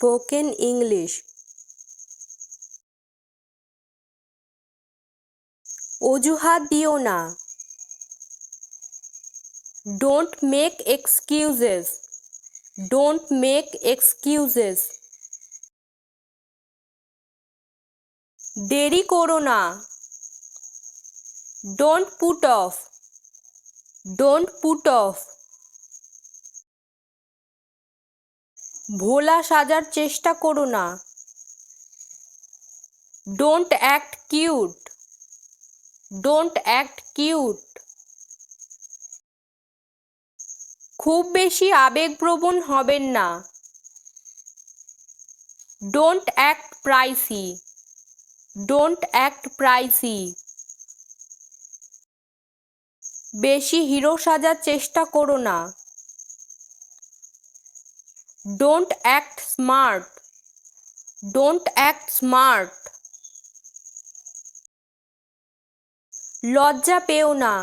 Spoken English. অজুহাত দিও না। Don't make excuses don't make excuses দেরি করো না। Don't put off don't put off ভোলা সাজার চেষ্টা করো না। Don't act cute don't act cute খুব বেশি আবেগপ্রবণ হবেন না। Don't act pricey don't act pricey বেশি হিরো সাজার চেষ্টা করো না। Don't act smart don't act smart লজ্জা পেও না।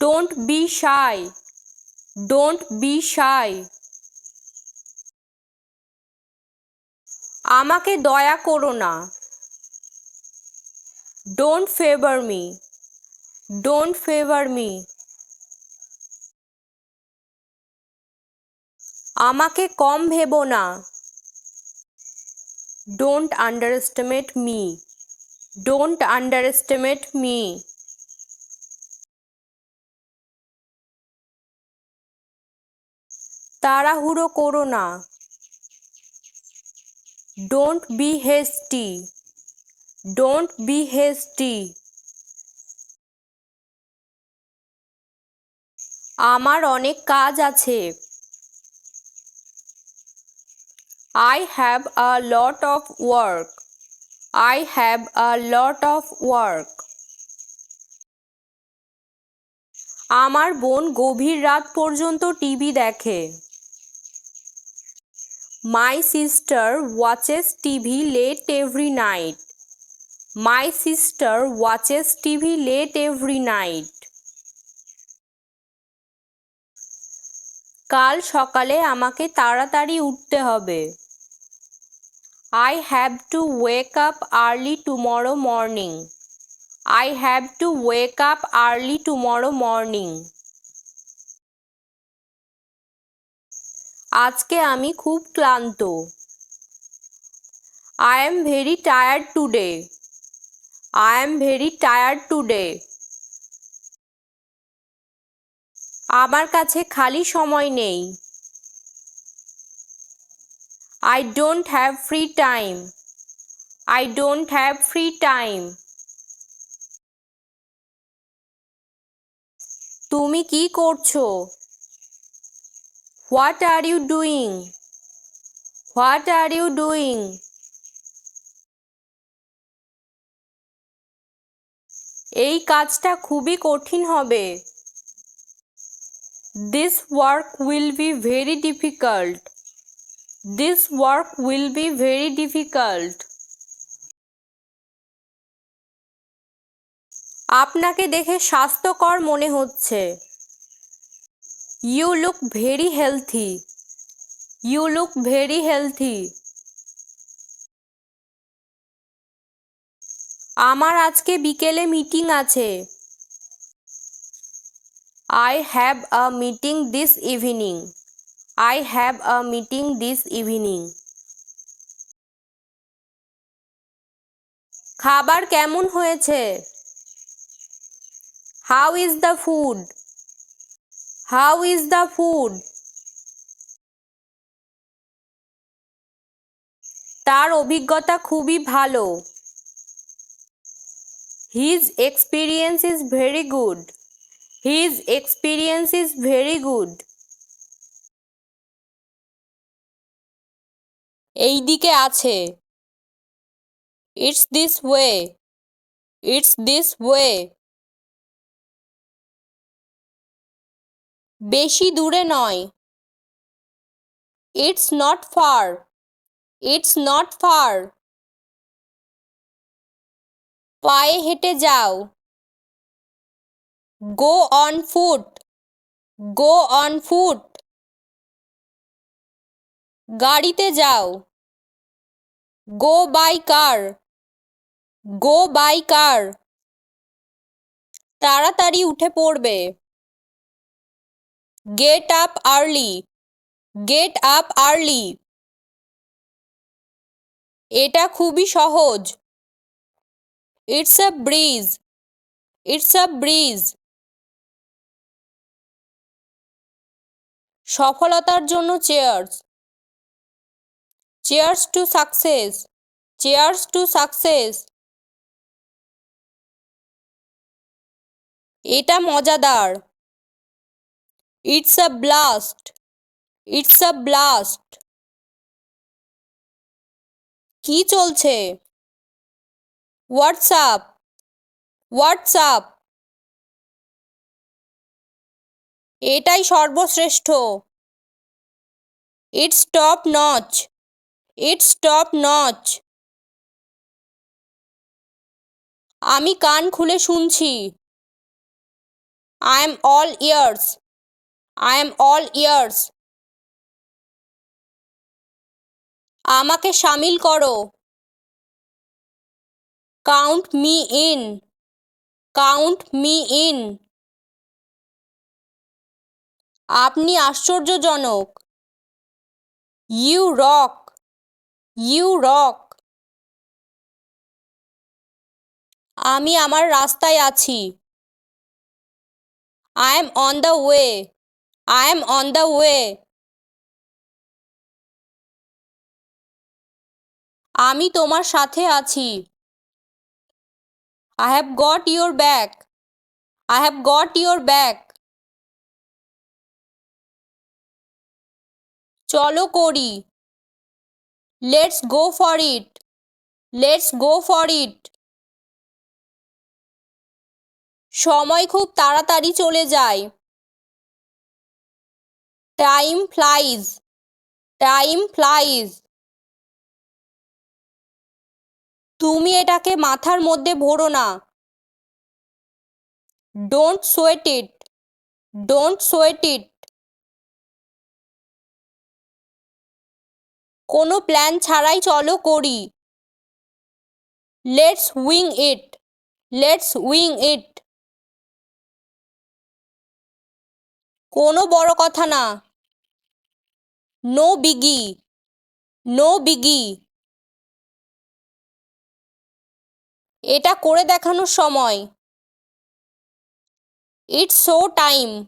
Don't be shy don't be shy আমাকে দয়া করো না। Don't favour me don't favour me আমাকে কম ভেবো না। Don't underestimate me don't underestimate me তাড়াহুড়ো করো না। Don't be hasty don't be hasty আমার অনেক কাজ আছে। I have a lot of work. I have a lot of work. আমার বোন গভীর রাত পর্যন্ত টিভি দেখে my sister watches TV late every night my sister watches TV late every night কাল সকালে আমাকে তাড়াতাড়ি উঠতে হবে I have to wake up early tomorrow morning. I have to wake up early tomorrow morning. আজকে আমি খুব ক্লান্ত I am very tired today I am very tired today আমার কাছে খালি সময় নেই I don't have free time. I don't have free time. তুমি কি করছ? What are you doing what are you doing এই কাজটা খুবই কঠিন হবে। This work will be very difficult this work will be very difficult আপনাকে দেখে স্বাস্থ্যকর মনে হচ্ছে। You look very healthy you look very healthy আমার আজকে বিকেলে মিটিং আছে। I have a meeting this evening I have a meeting this evening. খাবার কেমন হয়েছে? How is the food how is the food তার অভিজ্ঞতা খুবই ভালো। His experience is very good his experience is very good এই দিকে আছে। It's this way it's this way বেশি দূরে নয়। It's not far it's not far পায়ে হেঁটে যাও। Go on foot go on foot গাড়িতে যাও। গো বাই কার গো বাই কার তাড়াতাড়ি উঠে পড়বে। Get up early get up early এটা খুবই সহজ। It's a breeze it's a breeze সফলতার জন্য cheers cheers to success cheers to success এটা মজাদার। It's a blast it's a blast কি চলছে? হোয়াটসঅ্যাপ হোয়াটসঅ্যাপ এটাই সর্বশ্রেষ্ঠ। It's top notch it's top notch আমি কান খুলে শুনছি। I am all ears I am all ears আমাকে সামিল করো। Count me in count me in আপনি আশ্চর্যজনক। ইউ রক ইউ রক আমি আমার রাস্তায় আছি। I am on the way I am on the way আমি তোমার সাথে আছি। I have got your back I have got your back চলো করি। Let's go for it let's go for it সময় খুব তাড়াতাড়ি চলে যায়। টাইম ফ্লাইজ টাইম ফ্লাইজ তুমি এটাকে মাথার মধ্যে ভরো না। Don't sweat it don't sweat it কোনো প্ল্যান ছাড়াই চলো করি। Let's wing it. Let's wing it. কোনো বড় কথা না। No biggie. No biggie. এটা করে দেখানোর সময়। It's show time.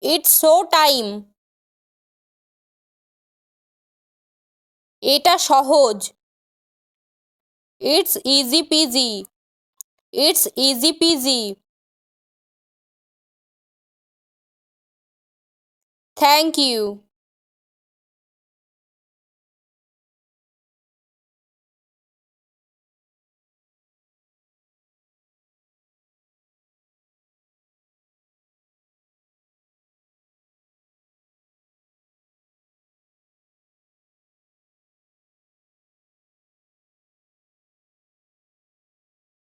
It's show time. এটা সহজ। It's easy peasy it's easy peasy thank you